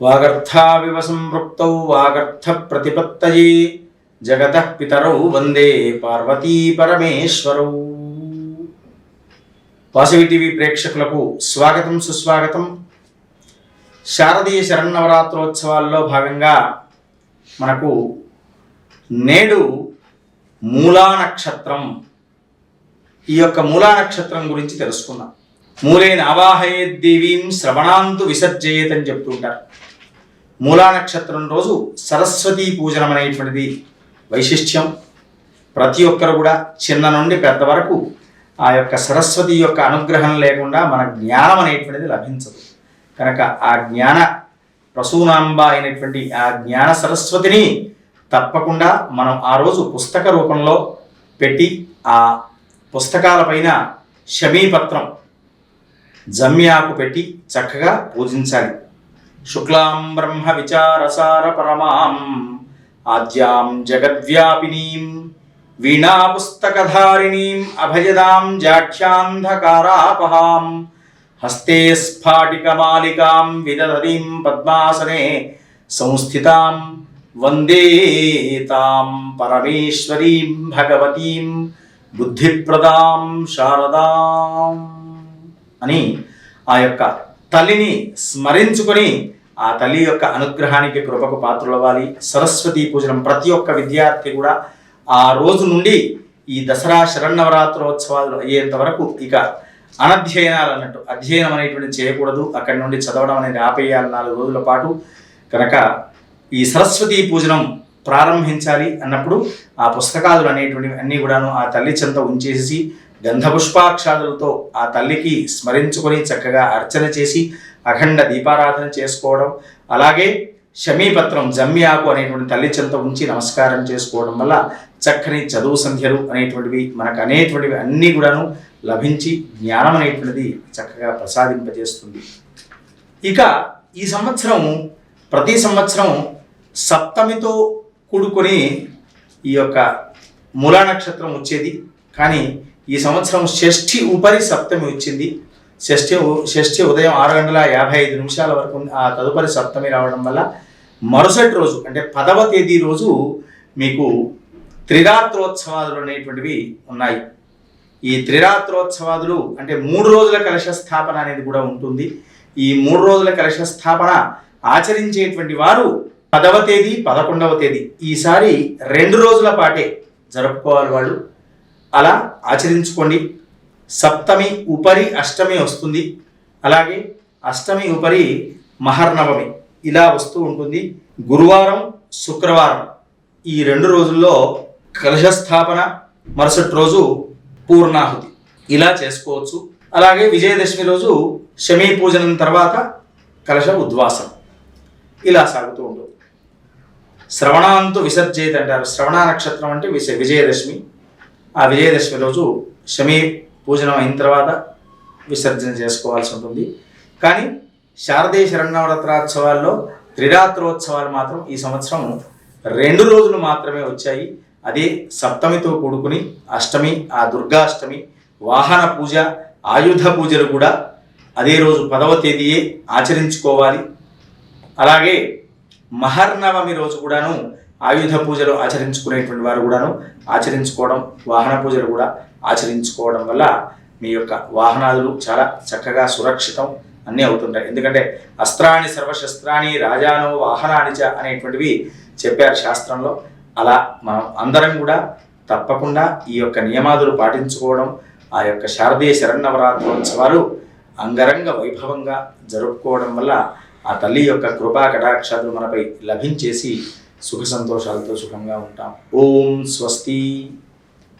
వాగర్థావివ సంపృక్తౌ వాగర్థ ప్రతిపత్తయే జగత పితరౌ వందే పార్వతీ పరమేశ్వరౌ. వాసవి టీవీ ప్రేక్షకులకు స్వాగతం సుస్వాగతం. శారదీయ శరన్నవరాత్రోత్సవాల్లో భాగంగా మనకు నేడు మూలా నక్షత్రం. ఈ యొక్క మూలా నక్షత్రం గురించి తెలుసుకుందాం. మూలేన ఆవాహయేద్ దేవీం శ్రవణాంతు విసర్జయేత్ అని చెప్తుంటారు. మూలా నక్షత్రం రోజు సరస్వతీ పూజనం అనేటువంటిది వైశిష్ట్యం. ప్రతి ఒక్కరు కూడా చిన్న నుండి పెద్ద వరకు ఆ యొక్క సరస్వతి యొక్క అనుగ్రహం లేకుండా మన జ్ఞానం అనేటువంటిది లభించదు. కనుక ఆ జ్ఞాన ప్రసూనాంబ అయినటువంటి ఆ జ్ఞాన సరస్వతిని తప్పకుండా మనం ఆ రోజు పుస్తక రూపంలో పెట్టి ఆ పుస్తకాలపైన శమీపత్రం జమ్యాకు పెట్టి చక్కగా పూజించాలి. శుక్లాం బ్రహ్మ విచారసార పరమాం ఆద్యాం జగద్వ్యాపినీం వీణా పుస్తకధారిణీం అభయదాం జాఢ్యాంధకారాపహాం హస్తే స్ఫాటికమాలికాం విదధరీం పద్మాసనే సంస్థితాం వందే తాం పరమేశ్వరీం భగవతీం బుద్ధిప్రదాం శారదాం అని ఆ యొక్క తల్లిని స్మరించుకొని ఆ తల్లి యొక్క అనుగ్రహానికి కృపకు పాత్రలవ్వాలి. సరస్వతి పూజనం ప్రతి ఒక్క విద్యార్థి కూడా ఆ రోజు నుండి ఈ దసరా శరన్నవరాత్రోత్సవాలు అయ్యేంత వరకు ఇక అనధ్యయనాలు అన్నట్టు అధ్యయనం అనేటువంటి చేయకూడదు. అక్కడి నుండి చదవడం అనేది ఆపేయాలి నాలుగు రోజుల పాటు. కనుక ఈ సరస్వతి పూజనం ప్రారంభించాలి అన్నప్పుడు ఆ పుస్తకాలు అనేటువంటివి అన్నీ కూడాను ఆ తల్లి చెంత ఉంచేసి గంధపుష్పాక్షాదులతో ఆ తల్లికి స్మరించుకొని చక్కగా అర్చన చేసి అఖండ దీపారాధన చేసుకోవడం అలాగే శమీపత్రం జమ్యాకు అనేటువంటి తల్లి చెంత ఉంచి నమస్కారం చేసుకోవడం వల్ల చక్కని చదువు సంధ్యలు అనేటువంటివి మనకు అనేటువంటివి అన్నీ కూడాను లభించి జ్ఞానం అనేటువంటిది చక్కగా ప్రసాదింపజేస్తుంది. ఇక ఈ సంవత్సరం ప్రతి సంవత్సరం సప్తమితో కూడుకొని ఈ యొక్క మూలా నక్షత్రం వచ్చేది. కానీ ఈ సంవత్సరం షష్ఠి ఉపరి సప్తమి వచ్చింది. షష్ఠి ఉ- షష్ఠి ఉదయం ఆరు గంటల యాభై ఐదు నిమిషాల వరకు ఆ తదుపరి సప్తమి రావడం వల్ల మరుసటి రోజు అంటే పదవ తేదీ రోజు మీకు త్రిరాత్రోత్సవాదులు అనేటువంటివి ఉన్నాయి. ఈ త్రిరాత్రోత్సవాదులు అంటే మూడు రోజుల కలశ స్థాపన అనేది కూడా ఉంటుంది. ఈ మూడు రోజుల కలశ స్థాపన ఆచరించేటువంటి వారు పదవ తేదీ పదకొండవ తేదీ. ఈసారి రెండు రోజుల పాటే జరుపుకోవాలి వాళ్ళు. అలా ఆచరించుకోండి. సప్తమి ఉపరి అష్టమి వస్తుంది. అలాగే అష్టమి ఉపరి మహర్నవమి ఇలా వస్తూ ఉంటుంది. గురువారం శుక్రవారం ఈ రెండు రోజుల్లో కలశ స్థాపన మరుసటి రోజు పూర్ణాహుతి ఇలా చేసుకోవచ్చు. అలాగే విజయదశమి రోజు శమీ పూజనం తర్వాత కలశ ఉద్వాసం ఇలా సాగుతూ ఉంటుంది. శ్రవణాంతు విసర్జేత్ అంటారు. శ్రవణ నక్షత్రం అంటే విజయ విజయదశమి. ఆ విజయదశమి రోజు శమీ పూజనం అయిన తర్వాత విసర్జన చేసుకోవాల్సి ఉంటుంది. కానీ శారదీయ శరణవరత్రోత్సవాల్లో త్రిరాత్రోత్సవాలు మాత్రం ఈ సంవత్సరం రెండు రోజులు మాత్రమే వచ్చాయి. అదే సప్తమితో కూడుకుని అష్టమి ఆ దుర్గాష్టమి వాహన పూజ ఆయుధ పూజలు కూడా అదే రోజు పదవ తేదీయే ఆచరించుకోవాలి. అలాగే మహర్నవమి రోజు కూడాను ఆయుధ పూజలు ఆచరించుకునేటువంటి వారు కూడాను ఆచరించుకోవడం వాహన పూజలు కూడా ఆచరించుకోవడం వల్ల మీ యొక్క వాహనాలు చాలా చక్కగా సురక్షితం అన్నీ అవుతుంటాయి. ఎందుకంటే అస్త్రాన్ని సర్వశస్త్రాన్ని రాజాను వాహనాన్ని చ అనేటువంటివి చెప్పారు శాస్త్రంలో. అలా మనం అందరం కూడా తప్పకుండా ఈ యొక్క నియమాదులు పాటించుకోవడం ఆ యొక్క శారదీయ శరణవరాత్రోత్సవాలు అంగరంగ వైభవంగా జరుపుకోవడం వల్ల ఆ తల్లి యొక్క కృపా కటాక్షాలు మనపై లభించేసి సుఖ సంతోషాలతో సుఖంగా ఉంటాం. ఓం స్వస్తి.